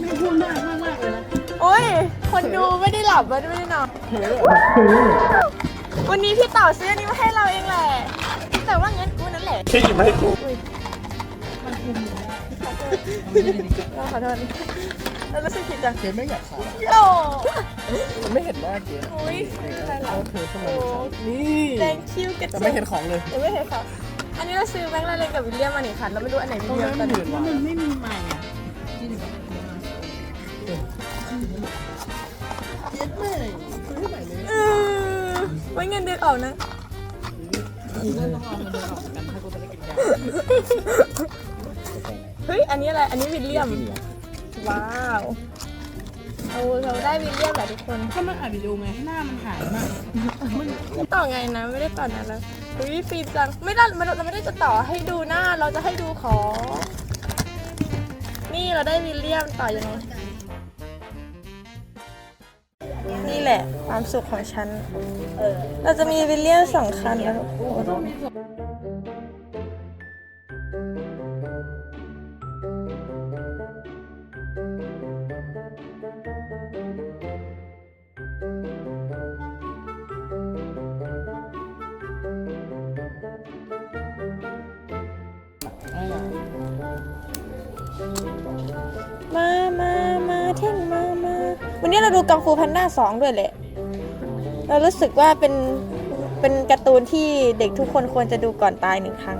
ไม่พูดมากมากมากเลยนะโอ้ย คนดูไม่ได้หลับไม่ได้นอน วันนี้พี่เต่าซื้ออันนี้มาให้เราเองแหละ แต่ว่างั้นกูนั่นแหละแค่หยิบมาให้กูเราขอโทษเรารู้สึกผิดจังเจ๊ไม่อยากขายโอ้มันไม่เห็นหน้าเจ๊โอ้ยอะไรหรอเธอทำไมนี่ thank you กระจะเจี๊ไม่ยเห็บนของเลยยังไม่เห็นค่ะอันนี้เราซื้อแบงค์ลาเลนกับวิลเลียมมาหนึ่งคันเราไม่รู้อันไหนวิลเลียมตอนนี้แล้วมันไม่มี ไว้เงินเดือนออกนะกูก็ต้องเอามาเดินออกกันถ้ากูจะได้กินยาเฮ้ย อันนี้อะไร อันนี้วิลเลียม ว้าวเราเราได้วิลเลียมแหละทุกคนถ้ามันอัดวิดีโอไงหน้ามันหายมากต่อไงนะ ไม่ได้ต่อนานแล้วเฮ้ยฟิล์มจัง ไม่ได้เราเราไม่ได้จะต่อให้ดูหน้า เราจะให้ดูของ นี่เราได้วิลเลียมต่อยังไง นี่แหละความสุขของฉัน เราจะมีวิลเลียมสองคันนะทุกคน นนี้เราดูกังฟูพันหน้าสองด้วยแหละ เรารู้สึกว่าเป็นเป็นการ์ตูนที่เด็กทุกคนควรจะดูก่อนตายหนึ่งครั้ง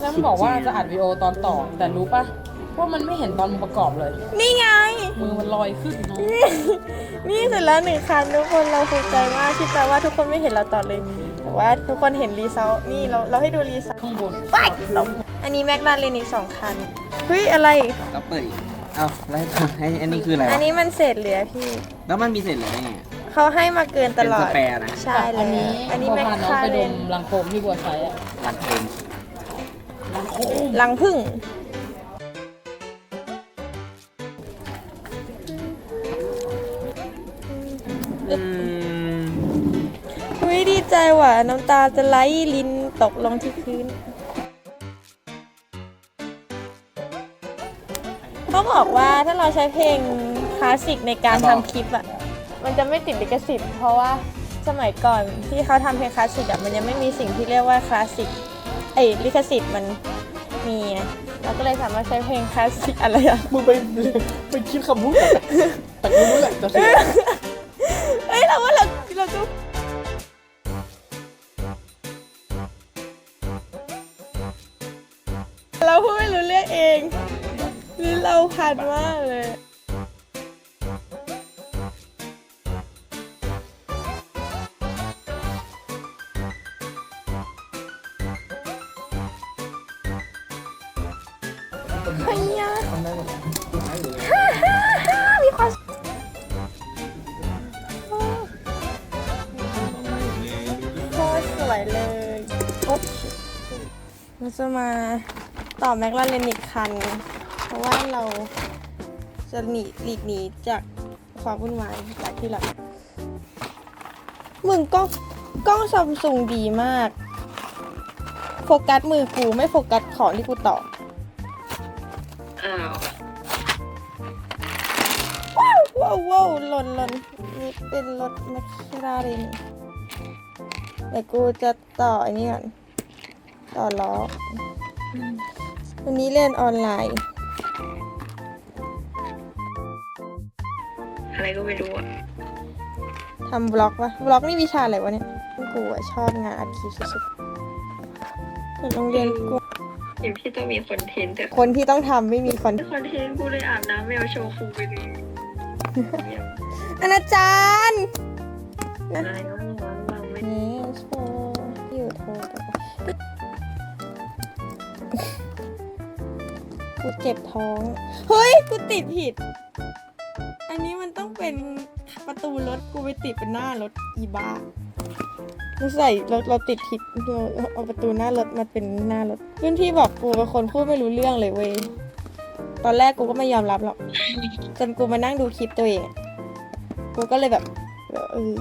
แล้วมันบอกว่าจะอัดวิดีโอตอนต่อ แต่รู้ปะว่ามันไม่เห็นตอนมันประกอบเลย นี่ไง มือมันลอยขึ้นเนาะนี่เสร็จแล้วหนึ่งคันทุกคนเราภูมิใจมากที่แปลว่าทุกคนไม่เห็นเราต่อเลยแต่ว่าทุกคนเห็นรีเซลนี่เราเราให้ดูรีเซลข้างบนไปตกอันนี้แม็กลาเรนอีกสองคันเฮ้ยอะไรก็เปิดอีก เอ้าแล้วให้ให้อันนี้คืออะไรอันวะนี้มันเศษเหลือพี่ แล้วมันมีเสร็จเหรือไงเขาให้มาเกินตลอดเป็นสแปร์นะใช่เลอัยนนี้อันนี้พอแม็กพาน้องคาไปเรดนมรังโคมที่บัวใช้อะรันเองลังพึ่ง อืมอุ้ยดีใจว่ะน้ำตาจะไหลลินตกลงที่พื้น เขาบอกว่าถ้าเราใช้เพลงคลาสสิกในการทำคลิปอะ มันจะไม่ติดลิขสิทธิ์เพราะว่าสมัยก่อนที่เขาทำเพลงคลาสสิกอะมันยังไม่มีสิ่งที่เรียกว่าคลาสสิกเอ้ยลิขสิทธิ์มันมีไงเราก็เลยสามารถใช้เพลงคลาสสิกอะไรอะมึงไปไปคิดคำพูดแต่แต่กูรู้แหละจะซื้อเฮ้ยเราว่าเราเราก็เราพูดไม่รู้เรื่องเอง หรือเราพันมากเลยเฮียฮ่าฮ่าฮ่ามีความโคตรสวยเลยโอ๊บเราจะมาต่อแม็กลาเรนอีกคัน ราะว่าเราจะหนีหลีกหนีจากความวุ่นวายจากที่เรามึงกล้องกล้องซัมซุงดีมาก โฟกัสมือกูไม่โฟกัสของที่กูต่อว้าวว้าวว้าวหล่นหล่นนี่เป็นรถแมคลาเรนเดี๋ยวกูจะต่ออันนี้ก่อนต่อล้อวันนี้เรียนออนไลน์ อะไรก็ไม่รู้อะทำบล็อกวะบล็อกนี่วิชาอะไรวะเนี่ยกูอะชอบงานอัดคลิปสุดๆแต่โรงเรียนกูเห็นพี่ต้องมีคอนเทนต์แต่คนที่ต้องทำไม่มีคอนคอนเทนต์กูเลยอาบน้ำแมวโชว์ครูไปเลยเนี่ยอาจารย์อะไรก็ไม่รู้เราไม่ นี่โชว์อยู่โทรแต่ว่า กูเจ็บท้อง เฮ้ย กูติดผิด อันนี้มันต้องเป็นประตูรถ กูไปติดเป็นหน้ารถอีบ้าเราใส่เราเราติดผิดเราเอาประตูหน้ารถมาเป็นหน้ารถรุ่นพี่บอกกูเป็นคนพูดไม่รู้เรื่องเลยเว้ย ตอนแรกกูก็ไม่ยอมรับหรอก จนกูมานั่งดูคลิปตัวเอง กูก็เลยแบบ เออ